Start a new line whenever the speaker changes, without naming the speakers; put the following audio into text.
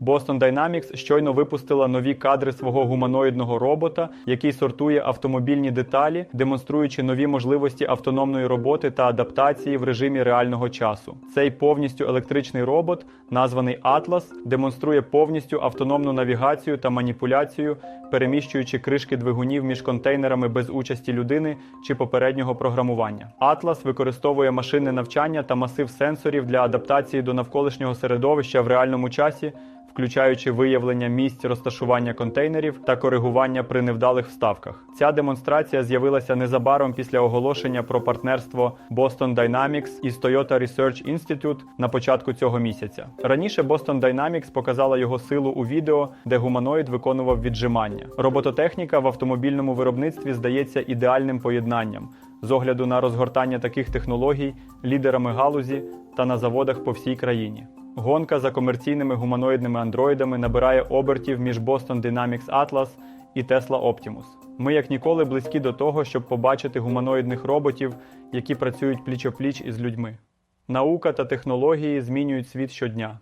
Boston Dynamics щойно випустила нові кадри свого гуманоїдного робота, який сортує автомобільні деталі, демонструючи нові можливості автономної роботи та адаптації в режимі реального часу. Цей повністю електричний робот, названий Atlas, демонструє повністю автономну навігацію та маніпуляцію, переміщуючи кришки двигунів між контейнерами без участі людини чи попереднього програмування. Atlas використовує машинне навчання та масив сенсорів для адаптації до навколишнього середовища в реальному часі включаючи виявлення місць розташування контейнерів та коригування при невдалих вставках. Ця демонстрація з'явилася незабаром після оголошення про партнерство Boston Dynamics із Toyota Research Institute на початку цього місяця. Раніше Boston Dynamics показала його силу у відео, де гуманоїд виконував віджимання. Робототехніка в автомобільному виробництві здається ідеальним поєднанням з огляду на розгортання таких технологій лідерами галузі та на заводах по всій країні. Гонка за комерційними гуманоїдними андроїдами набирає обертів між Boston Dynamics Atlas і Tesla Optimus. Ми як ніколи близькі до того, щоб побачити гуманоїдних роботів, які працюють пліч-опліч із людьми. Наука та технології змінюють світ щодня.